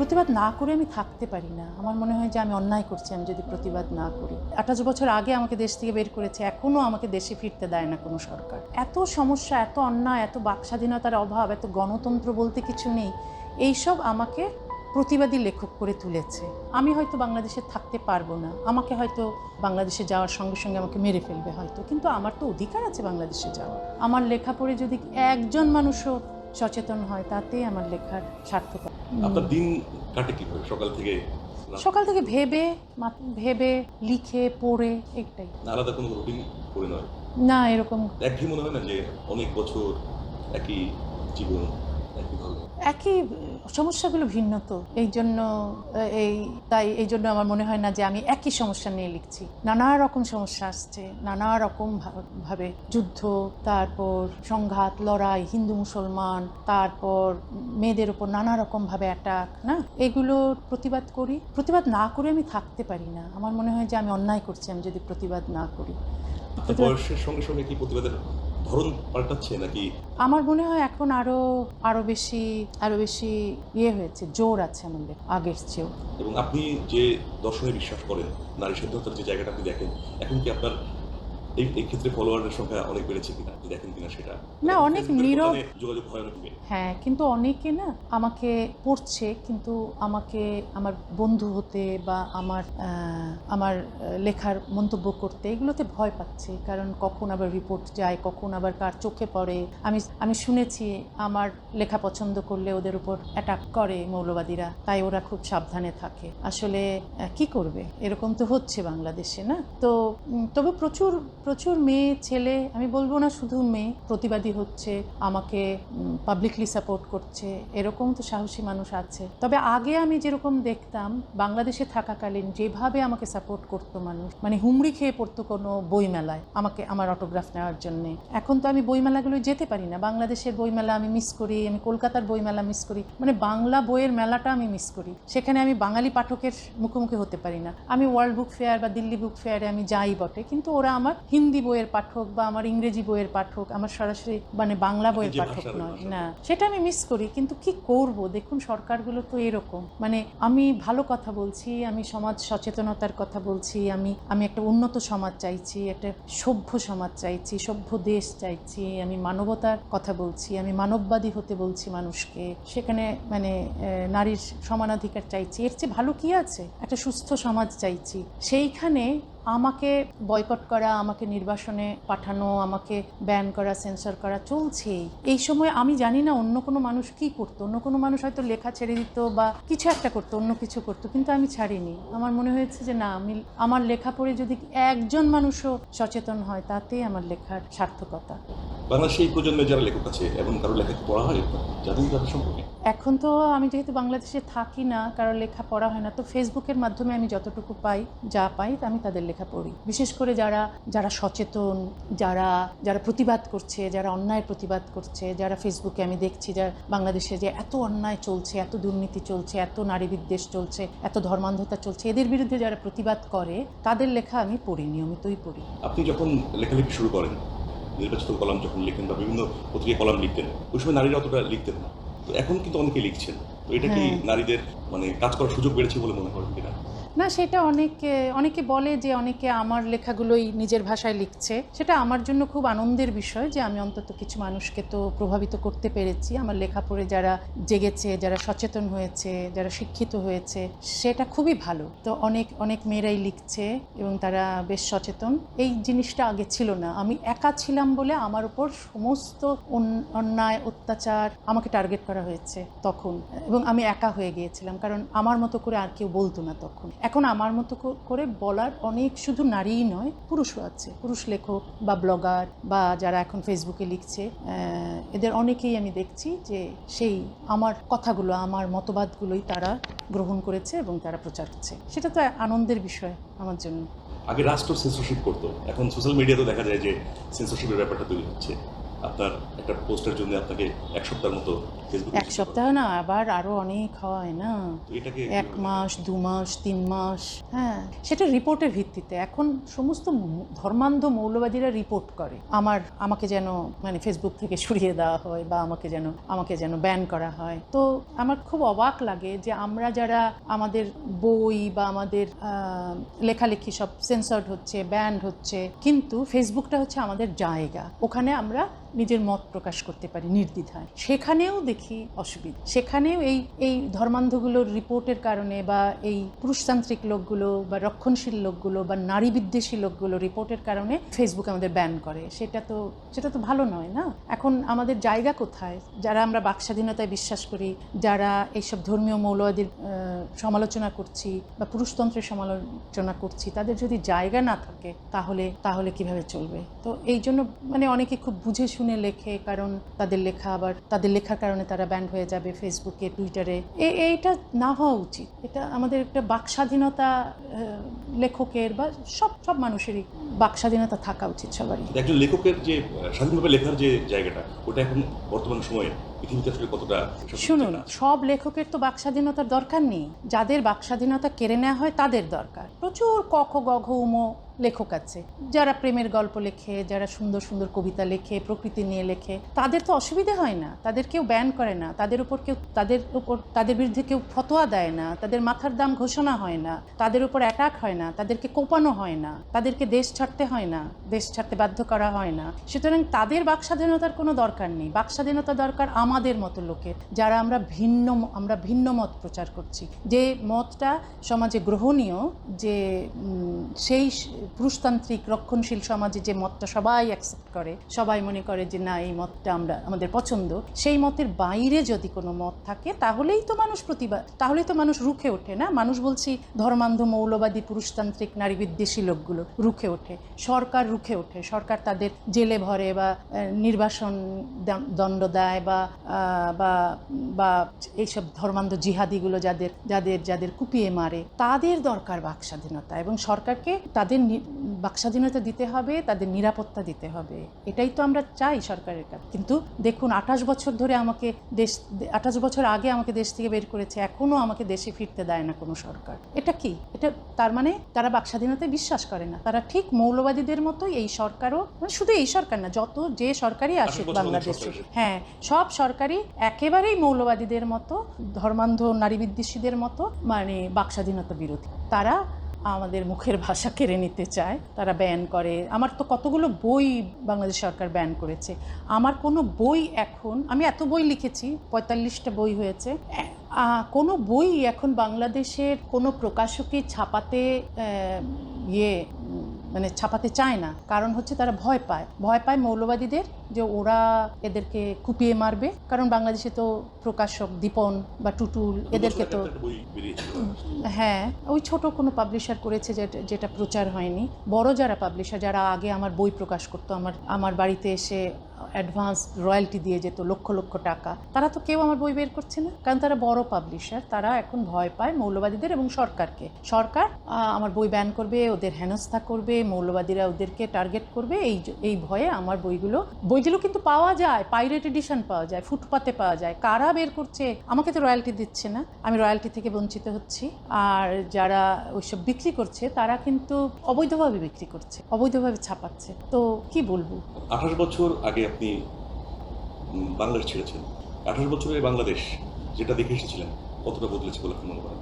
প্রতিবাদ না করে আমি থাকতে পারি না। আমার মনে হয় যে আমি অন্যায় করছি, আমি যদি প্রতিবাদ না করি। আঠাশ বছর আগে আমাকে দেশ থেকে বের করেছে এখনও আমাকে দেশে ফিরতে দেয় না কোনো সরকার। এত সমস্যা, এত অন্যায়, এত বাক স্বাধীনতার অভাব, এত গণতন্ত্র বলতে কিছু নেই। এইসব আমাকে প্রতিবাদী লেখক করে তুলেছে। আমি হয়তো বাংলাদেশে থাকতে পারব না। আমাকে হয়তো বাংলাদেশে যাওয়ার সঙ্গে সঙ্গে আমাকে মেরে ফেলবে হয়তো। কিন্তু আমার তো অধিকার আছে বাংলাদেশে যাওয়ার। আমার লেখা পড়ে যদি একজন মানুষও সচেতন হয়, তাতেই আমার লেখার সার্থকতা আপনার দিন কাটে কীভাবে? সকাল থেকে সকাল থেকে ভেবে ভেবে লিখে পড়ে এটাই আলাদা কোনো রুটিন করে নয়? না এরকম একই মনে হয় না যে অনেক বছর একই জীবন একই সমস্যাগুলো ভিন্ন তো। এই জন্য, এই, তাই এই জন্য আমার মনে হয় না যে আমি একই সমস্যা নিয়ে লিখছি। নানা রকম সমস্যা আসছে, নানা রকম ভাবে। যুদ্ধ, তারপর সংঘাত, লড়াই, হিন্দু, মুসলমান, তারপর মেয়েদের উপর নানা রকম ভাবে অ্যাটাক না? এগুলোর প্রতিবাদ করি। প্রতিবাদ না করে আমি থাকতে পারি না। আমার মনে হয় যে আমি অন্যায় করছি, আমি যদি প্রতিবাদ না করি। বয়সের সঙ্গে সঙ্গে কি প্রতিবাদের ধরন পাল্টাচ্ছে নাকি? আমার মনে হয় এখন আরও আরও বেশি আরও বেশি ইয়ে হয়েছে জোর আছে আমাদের আগের চেয়েও। এবং আপনি যে দর্শনে বিশ্বাস করেন নারী সিদ্ধান্তের যে জায়গাটা আপনি দেখেন এখন কি আপনার এই এই ক্ষেত্রে ফলোয়ারের সংখ্যা অনেক বেড়েছে কিনা দেখেন কিনা সেটা? না, অনেক নীরব- যোগাযোগ হয় অনেক হ্যাঁ কিন্তু অনেকে না আমাকে পড়ছে কিন্তু আমাকে আমার বন্ধু হতে বা আমার আমার লেখার মন্তব্য করতে এগুলোতে ভয় পাচ্ছে কারণ কখন আবার রিপোর্ট যায় কখন আবার কার চোখে পড়ে। আমি আমি শুনেছি আমার লেখা পছন্দ করলে ওদের উপর অ্যাটাক করে মৌলবাদীরা তাই ওরা খুব সাবধানে থাকে। আসলে কি করবে? এরকম তো হচ্ছে বাংলাদেশে না? তো তবে প্রচুর প্রচুর মেয়ে, ছেলে, আমি বলব না শুধু মেয়ে, প্রতিবাদী হচ্ছে, আমাকে পাবলিকলি সাপোর্ট করছে, এরকম তো সাহসী মানুষ আছে। তবে আগে আমি যেরকম দেখতাম, বাংলাদেশে থাকাকালীন যেভাবে আমাকে সাপোর্ট করতো মানুষ মানে হুমড়ি খেয়ে পড়তো কোনো বইমেলায়, আমাকে, আমার অটোগ্রাফ নেওয়ার জন্য। এখন তো আমি বইমেলাগুলো যেতে পারি না, বাংলাদেশের বইমেলা আমি মিস করি, আমি কলকাতার বইমেলা মিস করি মানে বাংলা বইয়ের মেলাটা আমি মিস করি। সেখানে আমি বাঙালি পাঠকের মুখোমুখি হতে পারি না। আমি ওয়ার্ল্ড বুক ফেয়ার বা দিল্লি বুক ফেয়ারে আমি যাই বটে, কিন্তু ওরা আমার হিন্দি বইয়ের পাঠক বা আমার ইংরেজি বইয়ের পাঠক আমার সরাসরি মানে বাংলা বইয়ের পাঠক নয় না। সেটা আমি মিস করি কিন্তু কি করব? দেখুন সরকারগুলো তো এরকম। মানে আমি ভালো কথা বলছি আমি সমাজ সচেতনতার কথা বলছি আমি আমি একটা উন্নত সমাজ চাইছি একটা সভ্য সমাজ চাইছি সভ্য দেশ চাইছি আমি মানবতার কথা বলছি আমি মানববাদী হতে বলছি মানুষকে। সেখানে মানে নারীর সমানাধিকার চাইছি। এর চেয়ে ভালো কি আছে? একটা সুস্থ সমাজ চাইছি। সেইখানে আমাকে বয়কট করা, আমাকে নির্বাসনে পাঠানো, আমাকে ব্যান করা সেন্সর করা চলছেই। এই সময় আমি জানি না অন্য কোনো মানুষ কি করতো। অন্য কোনো মানুষ হয়তো লেখা ছেড়ে দিত বা কিছু একটা করতো, অন্য কিছু করতো, কিন্তু আমি ছাড়িনি। আমার মনে হয়েছে যে না, আমি, আমার লেখা পড়ে যদি একজন মানুষও সচেতন হয়, তাতেই আমার লেখার সার্থকতা। বাংলাদেশে এই প্রজন্মে যারা লেখক আছে এবং কারও লেখা কি পড়া হয় জানেন তাদের সম্পর্কে। এখন তো আমি যেহেতু বাংলাদেশে থাকি না কারও লেখা পড়া হয় না তো ফেসবুকের মাধ্যমে আমি যতটুকু পাই যা পাই আমি তাদের লেখা পড়ি। বিশেষ করে যারা যারা সচেতন যারা যারা প্রতিবাদ করছে যারা অন্যায় প্রতিবাদ করছে যারা ফেসবুকে আমি দেখছি যা বাংলাদেশে যে এত অন্যায় চলছে এত দুর্নীতি চলছে এত নারী বিদ্বেষ চলছে এত ধর্মান্ধতা চলছে এদের বিরুদ্ধে যারা প্রতিবাদ করে তাদের লেখা আমি পড়ি নিয়মিতই পড়ি। আপনি যখন লেখালেখি শুরু করেন নির্বাচিত কলাম যখন লিখেন বা বিভিন্ন পত্রিকা কলাম লিখতেন ওই সময় নারীরা অতটা লিখতেন না। তো এখন কিন্তু অনেকে লিখছেন। তো এটা কি হ্যাঁ। নারীদের মানে কাজ করার সুযোগ বেড়েছে বলে মনে করেন কিনা? না, সেটা অনেকে অনেকে বলে যে অনেকে আমার লেখাগুলোই নিজের ভাষায় লিখছে। সেটা আমার জন্য খুব আনন্দের বিষয় যে আমি অন্তত কিছু মানুষকে তো প্রভাবিত করতে পেরেছি। আমার লেখা পড়ে যারা জেগেছে, যারা সচেতন হয়েছে, যারা শিক্ষিত হয়েছে, সেটা খুবই ভালো। তো অনেক অনেক মেয়েরাই লিখছে এবং তারা বেশ সচেতন। এই জিনিসটা আগে ছিল না। আমি একা ছিলাম বলে আমার উপর সমস্ত অন- অন্যায়, অত্যাচার আমাকে টার্গেট করা হয়েছে তখন। এবং আমি একা হয়ে গিয়েছিলাম। কারণ আমার মতো করে আর কেউ বলতো না তখন। এখন আমার মতো করে বলার অনেক শুধু নারীই নয়, পুরুষও আছে। পুরুষ লেখক বা ব্লগার বা যারা এখন ফেসবুকে লিখছে এদের অনেকেই আমি দেখছি যে সেই আমার কথাগুলো, আমার মতবাদগুলোই তারা গ্রহণ করেছে এবং তারা প্রচার করছে। সেটা তো আনন্দের বিষয় আমার জন্য। আগে রাষ্ট্র সেন্সরশিপ করতো। এখন সোশ্যাল মিডিয়াতে দেখা যায় যে সেন্সরশিপের ব্যাপারটা তৈরি হচ্ছে। আপনার একটা পোস্টের জন্য আপনাকে এক সপ্তাহের মতো ফেসবুকে এক সপ্তাহ না আবার আরও অনেক হয় না। এটাকে এক মাস দু মাস তিন মাস হ্যাঁ। সেটা রিপোর্টের ভিত্তিতে। এখন সমস্ত ধর্মান্ধ মৌলবাদীরা রিপোর্ট করে। আমার আমাকে যেন মানে ফেসবুক থেকে সরিয়ে দেওয়া হয় বা আমাকে যেন আমাকে যেন ব্যান করা হয়। তো আমার খুব অবাক লাগে যে আমরা যারা আমাদের বই বা আমাদের লেখালেখি সব সেন্সর্ড হচ্ছে ব্যান্ড হচ্ছে কিন্তু ফেসবুকটা হচ্ছে আমাদের জায়গা। ওখানে আমরা নিজের মত প্রকাশ করতে পারি, নির্দ্বিধায়। সেখানেও দেখি অসুবিধা। সেখানেও এই এই ধর্মান্ধগুলোর রিপোর্টের কারণে বা এই পুরুষতান্ত্রিক লোকগুলো বা রক্ষণশীল লোকগুলো বা নারী বিদ্বেষী লোকগুলো রিপোর্টের কারণে ফেসবুক আমাদের ব্যান করে। সেটা তো সেটা তো ভালো নয় না? এখন আমাদের জায়গা কোথায়? যারা আমরা বাকস্বাধীনতায় বিশ্বাস করি, যারা এইসব ধর্মীয় মৌলবাদীর সমালোচনা করছি বা পুরুষতন্ত্রের সমালোচনা করছি, তাদের যদি জায়গা না থাকে, তাহলে তাহলে কীভাবে চলবে? তো এই জন্য মানে অনেকে খুব বুঝে শুনে লেখে কারণ তাদের লেখা আবার তাদের লেখার কারণে তারা ব্যান্ড হয়ে যাবে ফেসবুকে টুইটারে এইটা না হওয়া উচিত। এটা আমাদের একটা বাক স্বাধীনতা লেখকের বা সব সব মানুষেরই বাক স্বাধীনতা থাকা উচিত সবারই। একজন লেখকের যে স্বাধীনভাবে লেখার যে জায়গাটা ওটা এখন বর্তমান সময়ে কতটা শুনুন। সব লেখকের তো বাক স্বাধীনতার দরকার নেই। যাদের বাক স্বাধীনতা কেড়ে নেওয়া হয় তাদের দরকার। প্রচুর কখ গঘ উম লেখক আছে। যারা প্রেমের গল্প লেখে, যারা সুন্দর সুন্দর কবিতা লেখে, প্রকৃতি নিয়ে লেখে, তাদের তো অসুবিধা হয় না। তাদের কেউ ব্যান করে না। তাদের উপর কেউ, তাদের উপর, তাদের বিরুদ্ধে কেউ ফতোয়া দেয় না। তাদের মাথার দাম ঘোষণা হয় না। তাদের উপর অ্যাটাক হয় না। তাদেরকে কোপানো হয় না। তাদেরকে দেশ ছাড়তে হয় না। দেশ ছাড়তে বাধ্য করা হয় না। সুতরাং তাদের বাক স্বাধীনতার কোনো দরকার নেই। বাক স্বাধীনতা দরকার আমাদের মতো লোকের, যারা আমরা ভিন্ন আমরা ভিন্ন মত প্রচার করছি। যে মতটা সমাজে গ্রহণীয়, যে সেই পুরুষতান্ত্রিক, রক্ষণশীল সমাজে যে মতটা সবাই অ্যাকসেপ্ট করে, সবাই মনে করে যে না, এই মতটা আমরা, আমাদের পছন্দ, সেই মতের বাইরে যদি কোনো মত থাকে, তাহলেই তো মানুষ প্রতিবাদ তাহলেই তো মানুষ রুখে ওঠে না? মানুষ বলছি ধর্মান্ধ, মৌলবাদী, পুরুষতান্ত্রিক নারী বিদ্বেষী লোকগুলো রুখে ওঠে, সরকার রুখে ওঠে, সরকার তাদের জেলে ভরে বা নির্বাসন দণ্ড দেয় বা বা বা এইসব ধর্মান্ধ জিহাদিগুলো যাদের যাদের যাদের কুপিয়ে মারে, তাদের দরকার বাক স্বাধীনতা এবং সরকারকে তাদের নি- বাক স্বাধীনতা দিতে হবে তাদের নিরাপত্তা দিতে হবে। এটাই তো আমরা চাই সরকারের কাছে। কিন্তু দেখুন আঠাশ বছর ধরে আমাকে দেশ আঠাশ বছর আগে আমাকে দেশ থেকে বের করেছে এখনও আমাকে দেশে ফিরতে দেয় না কোনো সরকার। এটা কি? এটা তার মানে তারা বাক স্বাধীনতায় বিশ্বাস করে না। তারা ঠিক মৌলবাদীদের মতোই এই সরকারও মানে শুধু এই সরকার না যত যে সরকারই আসুক বাংলাদেশে হ্যাঁ সব সরকারই একেবারেই মৌলবাদীদের মতো ধর্মান্ধ নারী বিদ্বেষীদের মতো মানে বাকস্বাধীনতা বিরোধী। তারা আমাদের মুখের ভাষা কেড়ে নিতে চায়, তারা ব্যান করে। আমার তো কতগুলো বই বাংলাদেশ সরকার ব্যান করেছে। আমার কোনো বই এখন, আমি এত বই লিখেছি, পঁয়তাল্লিশটা বই হয়েছে। কোনো বই এখন বাংলাদেশের কোনো প্রকাশকই ছাপাতে ইয়ে মানে ছাপাতে চায় না। কারণ হচ্ছে তারা ভয় পায়। ভয় পায় মৌলবাদীদের যে ওরা এদেরকে কুপিয়ে মারবে। কারণ বাংলাদেশে তো প্রকাশক দীপন বা টুটুল এদেরকে তো হ্যাঁ ওই ছোট কোনো পাবলিশার করেছে যেটা যেটা প্রচার হয়নি। বড় যারা পাবলিশার যারা আগে আমার বই প্রকাশ করতো আমার আমার বাড়িতে এসে অ্যাডভান্স রয়্যালটি দিয়ে যেত লক্ষ লক্ষ টাকা তারা তো কেউ আমার বই বের করছে না। কারণ তারা বড় পাবলিশার তারা এখন ভয় পায় মৌলবাদীদের এবং সরকারকে। সরকার আমার বই ব্যান করবে ওদের হেনস্থা করবে মৌলবাদীরা ওদেরকে টার্গেট করবে, এই এই ভয়ে আমার বইগুলো বইগুলো কিন্তু পাওয়া যায় পাইরেট এডিশন পাওয়া যায়, ফুটপাতে পাওয়া যায়। কারা বের করছে? আমাকে তো রয়্যালটি দিচ্ছে না। আমি রয়্যালটি থেকে বঞ্চিত হচ্ছি। আর যারা ওইসব বিক্রি করছে, তারা কিন্তু অবৈধভাবে বিক্রি করছে, অবৈধভাবে ছাপাচ্ছে। তো কি বলব? আঠাশ বছর আগে আপনি বাংলাদেশ ছেড়েছেন। আঠাশ বছরের বাংলাদেশ যেটা দেখে এসেছিলেন, কতটা বদলেছে বলে আপনি মনে করেন?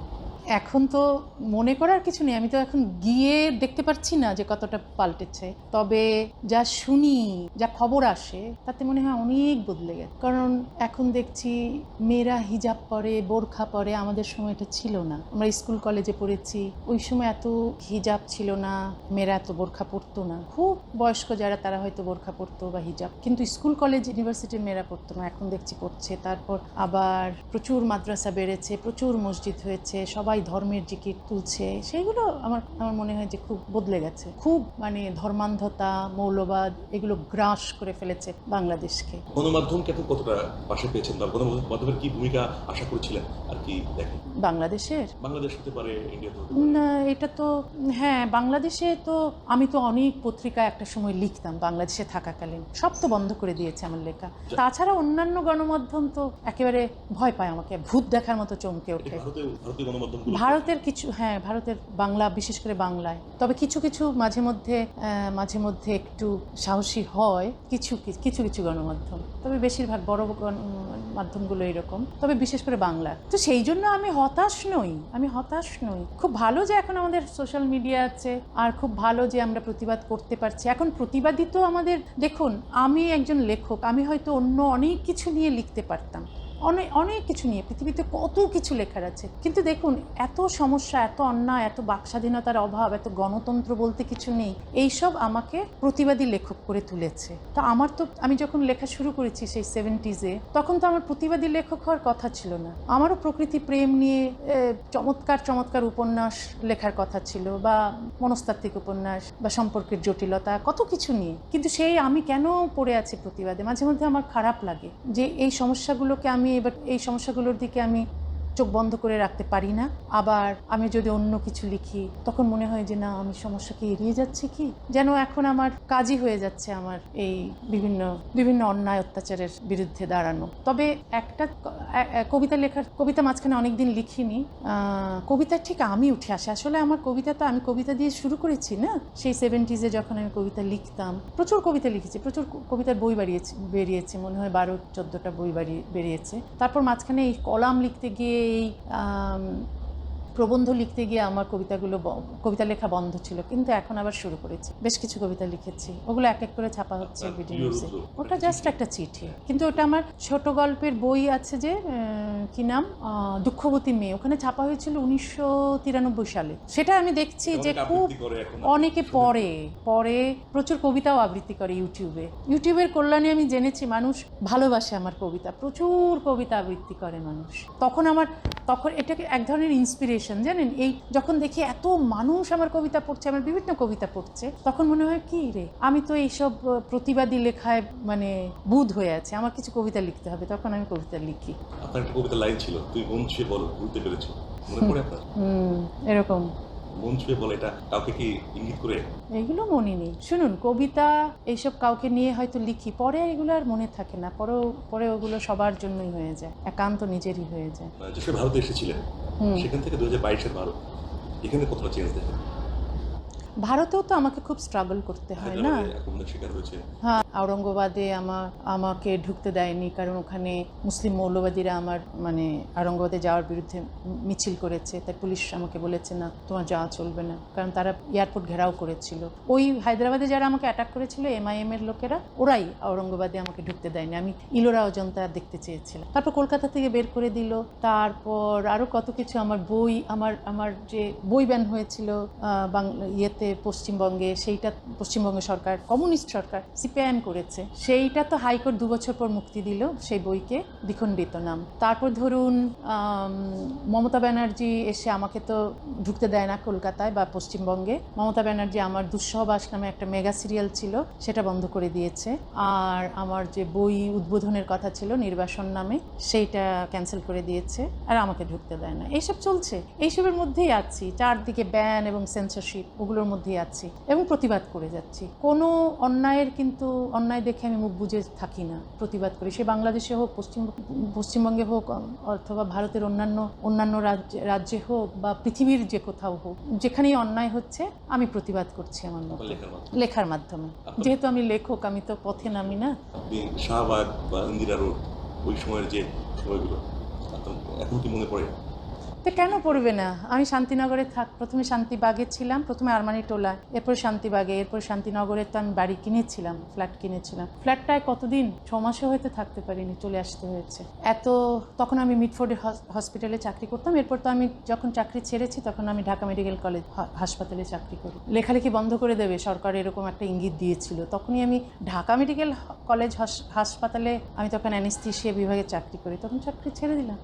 এখন তো মনে করার কিছু নেই। আমি তো এখন গিয়ে দেখতে পাচ্ছি না যে কতটা পাল্টেছে। তবে যা শুনি, যা খবর আসে, তাতে মনে হয় অনেক বদলে গেছে। কারণ এখন দেখছি মেয়েরা হিজাব পরে, বোরখা পরে, আমাদের সময় এটা ছিল না। আমরা স্কুল কলেজে পড়েছি, ওই সময় এত হিজাব ছিল না, মেয়েরা এত বোরখা পরতো না। খুব বয়স্ক যারা, তারা হয়তো বোরখা পরতো বা হিজাব। কিন্তু স্কুল, কলেজ, ইউনিভার্সিটির মেয়েরা পড়তো না। এখন দেখছি পড়ছে। তারপর আবার প্রচুর মাদ্রাসা বেড়েছে, প্রচুর মসজিদ হয়েছে, সবাই সবাই ধর্মের জিকির তুলছে সেইগুলো আমার আমার মনে হয় যে খুব বদলে গেছে। খুব মানে ধর্মান্ধতা মৌলবাদ এগুলো গ্রাস করে ফেলেছে বাংলাদেশকে। গণমাধ্যমকে আপনি কতটা পাশে পেয়েছেন বা গণমাধ্যমের কি ভূমিকা আশা করেছিলেন আর কি দেখেন? বাংলাদেশের? বাংলাদেশ হতে পারে ইন্ডিয়া না এটা তো হ্যাঁ বাংলাদেশে তো আমি তো অনেক পত্রিকা একটা সময় লিখতাম বাংলাদেশে থাকাকালীন। সব তো বন্ধ করে দিয়েছে আমার লেখা। তাছাড়া অন্যান্য গণমাধ্যম তো একেবারে ভয় পায় আমাকে ভূত দেখার মতো চমকে ওঠে। ভারতীয় গণমাধ্যম ভারতের কিছু হ্যাঁ ভারতের বাংলা, বিশেষ করে বাংলায়। তবে কিছু কিছু মাঝে মধ্যে মাঝে মধ্যে একটু সাহসী হয় কিছু কিছু কিছু গণমাধ্যম। তবে বেশিরভাগ বড় মাধ্যমগুলো এরকম। তবে বিশেষ করে বাংলা। তো সেই জন্য আমি হতাশ নই। আমি হতাশ নই। খুব ভালো যে এখন আমাদের সোশ্যাল মিডিয়া আছে, আর খুব ভালো যে আমরা প্রতিবাদ করতে পারছি। এখন প্রতিবাদী তো আমাদের, দেখুন, আমি একজন লেখক, আমি হয়তো অন্য অনেক কিছু নিয়ে লিখতে পারতাম। অনেক অনেক কিছু নিয়ে, পৃথিবীতে কত কিছু লেখার আছে। কিন্তু দেখুন, এত সমস্যা, এত অন্যায়, এত বাকস্বাধীনতার অভাব, এত গণতন্ত্র বলতে কিছু নেই, এইসব আমাকে প্রতিবাদী লেখক করে তুলেছে। তো আমার তো, আমি যখন লেখা শুরু করেছি সেই সেভেন্টিজে তখন তো আমার প্রতিবাদী লেখক হওয়ার কথা ছিল না। আমারও প্রকৃতি প্রেম নিয়ে চমৎকার চমৎকার উপন্যাস লেখার কথা ছিল, বা মনস্তাত্ত্বিক উপন্যাস, বা সম্পর্কের জটিলতা, কত কিছু নিয়ে। কিন্তু সেই আমি কেন পড়ে আছি প্রতিবাদে? মাঝে মধ্যে আমার খারাপ লাগে যে এই সমস্যাগুলোকে আমি এবার এই সমস্যাগুলোর দিকে আমি চোখ বন্ধ করে রাখতে পারি না। আবার আমি যদি অন্য কিছু লিখি, তখন মনে হয় যে, না, আমি সমস্যাকে এড়িয়ে যাচ্ছি কি? যেন এখন আমার কাজই হয়ে যাচ্ছে আমার এই বিভিন্ন বিভিন্ন অন্যায় অত্যাচারের বিরুদ্ধে দাঁড়ানো। তবে একটা কবিতা লেখার, কবিতা মাঝখানে অনেকদিন লিখিনি। কবিতা ঠিক আমি উঠে আসে। আসলে আমার কবিতা তো আমি কবিতা দিয়ে শুরু করেছি না? সেই সেভেন্টিজে যখন আমি কবিতা লিখতাম, প্রচুর কবিতা লিখেছি, প্রচুর কবিতার বই বাড়িয়েছে, বেরিয়েছে। মনে হয় বারো, চোদ্দোটা বই বাড়িয়ে, বেরিয়েছে। তারপর মাঝখানে এই কলাম লিখতে গিয়ে এই আম, প্রবন্ধ লিখতে গিয়ে আমার কবিতাগুলো কবিতা লেখা বন্ধ ছিল কিন্তু এখন আবার শুরু করেছি। বেশ কিছু কবিতা লিখেছি ওগুলো এক এক করে ছাপা হচ্ছে নিউজে ওটা জাস্ট একটা চিঠি কিন্তু ওটা আমার ছোট গল্পের বই আছে যে কি নাম? দুঃখবতী মেয়ে ওখানে ছাপা হয়েছিল উনিশশো তিরানব্বই সালে। সেটা আমি দেখছি যে খুব অনেকে পড়ে পড়ে প্রচুর কবিতাও আবৃত্তি করে ইউটিউবে। ইউটিউবের কল্যাণে আমি জেনেছি মানুষ ভালোবাসে আমার কবিতা প্রচুর কবিতা আবৃত্তি করে মানুষ। তখন আমার তখন এটাকে এক ধরনের ইন্সপিরেশন জানেন? এই যখন দেখি এত মানুষ আমার কবিতা পড়ছে আমার বিভিন্ন কবিতা পড়ছে তখন মনে হয় কি রে? আমি তো এইসব প্রতিবাদী লেখায় মানে বুধ হয়ে আছে। আমার কিছু কবিতা লিখতে হবে। তখন আমি কবিতা লিখি। আপনার কবিতা লাইন ছিল তুই মন ছুঁয়ে বলো ভুলতে পেরেছ। মনে পড়ে আপনার? হুম এরকম। মন ছুঁয়ে বলো এটা কাউকে কি ইঙ্গিত করে? এগুলো মনে নেই। শুনুন কবিতা এইসব কাউকে নিয়ে হয়তো লিখি পরে এগুলো আর মনে থাকে না। পরেও পরে ওগুলো সবার জন্যই হয়ে যায়। একান্ত নিজেরই হয়ে যায়। ভারতে এসেছিলেন। সেখান থেকে দু হাজার বাইশের ভারত। এখানে কতটা চেঞ্জ দেখেন? ভারতেও তো আমাকে খুব স্ট্রাগল করতে হয় না? শিকার হয়েছে। হ্যাঁ। আওরঙ্গাবাদে আমার, আমাকে ঢুকতে দেয়নি কারণ ওখানে মুসলিম মৌলবাদীরা আমার মানে আওরঙ্গবাদে যাওয়ার বিরুদ্ধে মিছিল করেছে। তাই পুলিশ আমাকে বলেছে, না, তোমার যাওয়া চলবে না। কারণ তারা এয়ারপোর্ট ঘেরাও করেছিল। ওই হায়দ্রাবাদে যারা আমাকে অ্যাটাক করেছিল এমআইএম এর লোকেরা, ওরাই আওরঙ্গবাদে আমাকে ঢুকতে দেয়নি। আমি ইলোরা অজন্তা দেখতে চেয়েছিলাম। তারপর কলকাতা থেকে বের করে দিল। তারপর আরও কত কিছু আমার বই, আমার আমার যে বই ব্যান হয়েছিল ইয়েতে পশ্চিমবঙ্গে, সেইটা পশ্চিমবঙ্গ সরকার, কমিউনিস্ট সরকার, সিপিআইএম করেছে। সেইটা তো হাইকোর্ট দু বছর পর মুক্তি দিল, সেই বইকে দ্বিখণ্ডিত নাম। তারপর ধরুন মমতা ব্যানার্জি এসে আমাকে তো ঢুকতে দেয় না কলকাতায় বা পশ্চিমবঙ্গে। মমতা ব্যানার্জি আমার দুঃসহবাস নামে একটা মেগা সিরিয়াল ছিল, সেটা বন্ধ করে দিয়েছে। আর আমার যে বই উদ্বোধনের কথা ছিল, নির্বাসন নামে, সেইটা ক্যান্সেল করে দিয়েছে, আর আমাকে ঢুকতে দেয় না। এইসব চলছে। এইসবের মধ্যেই আছি। চারদিকে ব্যান এবং সেন্সরশিপ ওগুলোর মধ্যেই আছি এবং প্রতিবাদ করে যাচ্ছি। কোনো অন্যায়ের কিন্তু অন্যায় দেখে আমি মুখ বুঝে থাকি না প্রতিবাদ করি। সে বাংলাদেশে হোক পশ্চিম পশ্চিমবঙ্গে হোক অথবা ভারতের অন্যান্য অন্যান্য রাজ্যে রাজ্যে হোক বা পৃথিবীর যে কোথাও হোক যেখানেই অন্যায় হচ্ছে আমি প্রতিবাদ করছি আমার মতো। লেখার মাধ্যমে? যেহেতু আমি লেখক আমি তো পথে নামি না। শাহবাগ বা ইন্দিরা রোড ওই সময়ের যে সময়গুলো এখন কি মনে পড়ে? তো কেন পড়বে না? আমি শান্তিনগরে থাক, প্রথমে শান্তিবাগে ছিলাম, প্রথমে আরমানি টোলা এরপর শান্তিবাগে, এরপর শান্তিনগরে তো আমি বাড়ি কিনেছিলাম, ফ্ল্যাট কিনেছিলাম। ফ্ল্যাটটায় কতদিন? ছ মাসও হয়তো থাকতে পারিনি, চলে আসতে হয়েছে। এত, তখন আমি মিটফোর্ডে হসপিটালে চাকরি করতাম, এরপর তো আমি যখন চাকরি ছেড়েছি, তখন আমি ঢাকা মেডিকেল কলেজ হাসপাতালে চাকরি করি। লেখালেখি বন্ধ করে দেবে, সরকার এরকম একটা ইঙ্গিত দিয়েছিল। তখনই আমি ঢাকা মেডিকেল কলেজ হাসপাতালে আমি তখন অ্যানেস্থিসিয়া বিভাগে চাকরি করি, তখন চাকরি ছেড়ে দিলাম।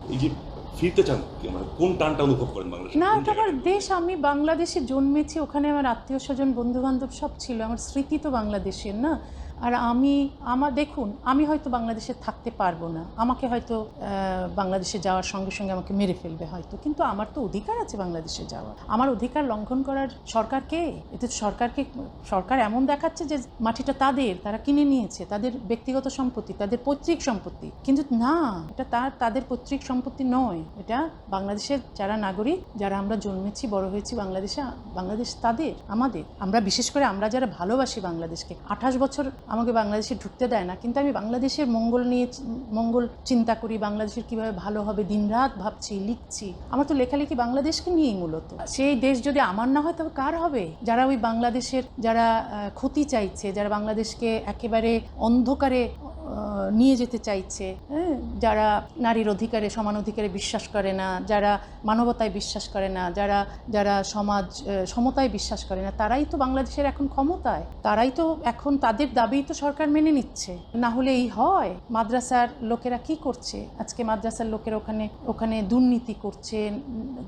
ফিরতে চান মানে কোন টানটা অনুভব করেন বাংলাদেশ না আমার দেশ আমি বাংলাদেশে জন্মেছি ওখানে আমার আত্মীয় স্বজন বন্ধু বান্ধব সব ছিল আমার স্মৃতি তো বাংলাদেশের না? আর আমি, আমার, দেখুন, আমি হয়তো বাংলাদেশে থাকতে পারব না। আমাকে হয়তো বাংলাদেশে যাওয়ার সঙ্গে সঙ্গে আমাকে মেরে ফেলবে হয়তো। কিন্তু আমার তো অধিকার আছে বাংলাদেশে যাওয়ার। আমার অধিকার লঙ্ঘন করার সরকার কে? এতে সরকারকে, সরকার এমন দেখাচ্ছে যে মাটিটা তাদের, তারা কিনে নিয়েছে, তাদের ব্যক্তিগত সম্পত্তি, তাদের পৈতৃক সম্পত্তি। কিন্তু না, এটা তার, তাদের পৈতৃক সম্পত্তি নয়। এটা বাংলাদেশের যারা নাগরিক, যারা আমরা জন্মেছি, বড় হয়েছি বাংলাদেশে, বাংলাদেশ তাদের, আমাদের। আমরা বিশেষ করে আমরা যারা ভালোবাসি বাংলাদেশকে, আঠাশ বছর আমাকে বাংলাদেশে ঢুকতে দেয় না। কিন্তু আমি বাংলাদেশের মঙ্গল নিয়ে মঙ্গল চিন্তা করি, বাংলাদেশের কীভাবে ভালো হবে, দিনরাত ভাবছি, লিখছি। আমার তো লেখালেখি বাংলাদেশকে নিয়েই মূলত। সেই দেশ যদি আমার না হয়, তবে কার হবে? যারা ওই বাংলাদেশের, যারা ক্ষতি চাইছে, যারা বাংলাদেশকে একেবারে অন্ধকারে নিয়ে যেতে চাইছে হ্যাঁ? যারা নারীর অধিকারে, সমান অধিকারে বিশ্বাস করে না, যারা মানবতায় বিশ্বাস করে না, যারা যারা সমাজ সমতায় বিশ্বাস করে না, তারাই তো বাংলাদেশের এখন ক্ষমতায়। তারাই তো এখন তাদের দাবি তো সরকার মেনে নিচ্ছে। না হলে এই হয়, মাদ্রাসার লোকেরা কি করছে? আজকে মাদ্রাসার লোকেরা ওখানে ওখানে দুর্নীতি করছে,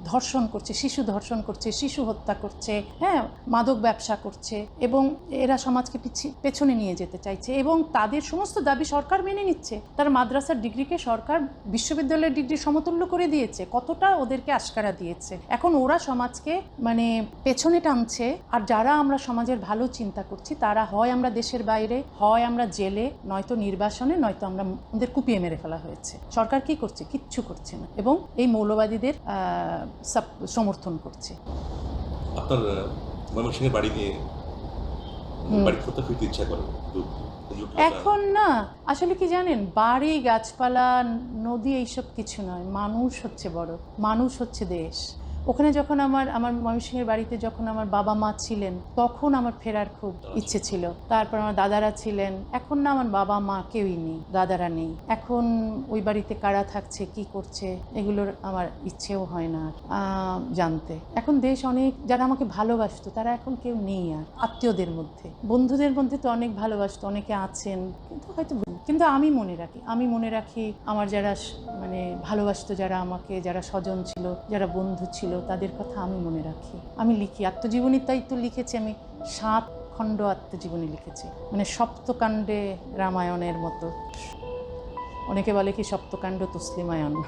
ধর্ষণ করছে, শিশু ধর্ষণ করছে, শিশু হত্যা করছে হ্যাঁ? মাদক ব্যবসা করছে এবং এরা সমাজকে পিছি- পেছনে নিয়ে যেতে চাইছে এবং তাদের সমস্ত দাবি সরকার মেনে নিচ্ছে তার মাদ্রাসার ডিগ্রিকে সরকার বিশ্ববিদ্যালয়ের ডিগ্রি সমতুল্য করে দিয়েছে কতটা ওদেরকে আশকারা দিয়েছে? এখন ওরা সমাজকে মানে পেছনে টানছে আর যারা আমরা সমাজের ভালো চিন্তা করছি তারা হয় আমরা দেশের বাইরে হয় আমরা জেলে নয়তো নির্বাসনে নয়তো আমরা ওদের কুপিয়ে মেরে ফেলা হয়েছে। সরকার কি করছে? কিচ্ছু করছে না এবং এই মৌলবাদীদের সমর্থন করছে। আপনার ময়মনসিংহের বাড়ি নিয়ে বাড়ি করতে ফিরতে ইচ্ছা করে এখন না, আসলে কি জানেন, বাড়ি, গাছপালা, নদী, এইসব কিছু নয়। মানুষ হচ্ছে বড়। মানুষ হচ্ছে দেশ। ওখানে যখন আমার আমার ময়মনসিংহের বাড়িতে যখন আমার বাবা মা ছিলেন, তখন আমার ফেরার খুব ইচ্ছে ছিল। তারপর আমার দাদারা ছিলেন, এখন না আমার বাবা মা কেউই নেই, দাদারা নেই। এখন ওই বাড়িতে কারা থাকছে, কি করছে, এগুলোর আমার ইচ্ছেও হয় না জানতে। এখন দেশ অনেক, যারা আমাকে ভালোবাসতো, তারা এখন কেউ নেই আর, আত্মীয়দের মধ্যে। বন্ধুদের মধ্যে তো অনেক ভালোবাসতো, অনেকে আছেন, কিন্তু হয়তো কিন্তু আমি মনে রাখি, আমি মনে রাখি আমার যারা মানে ভালোবাসতো, যারা আমাকে, যারা স্বজন ছিল, যারা বন্ধু ছিল তাদের কথা আমি মনে রাখি। আমি লিখি, আত্মজীবনী তাই তো লিখেছি, আমি সাত খণ্ড আত্মজীবনী লিখেছি। মানে সপ্তকাণ্ডে রামায়ণের মতো। অনেকে বলে কি সপ্তকাণ্ড তসলিমায়ন।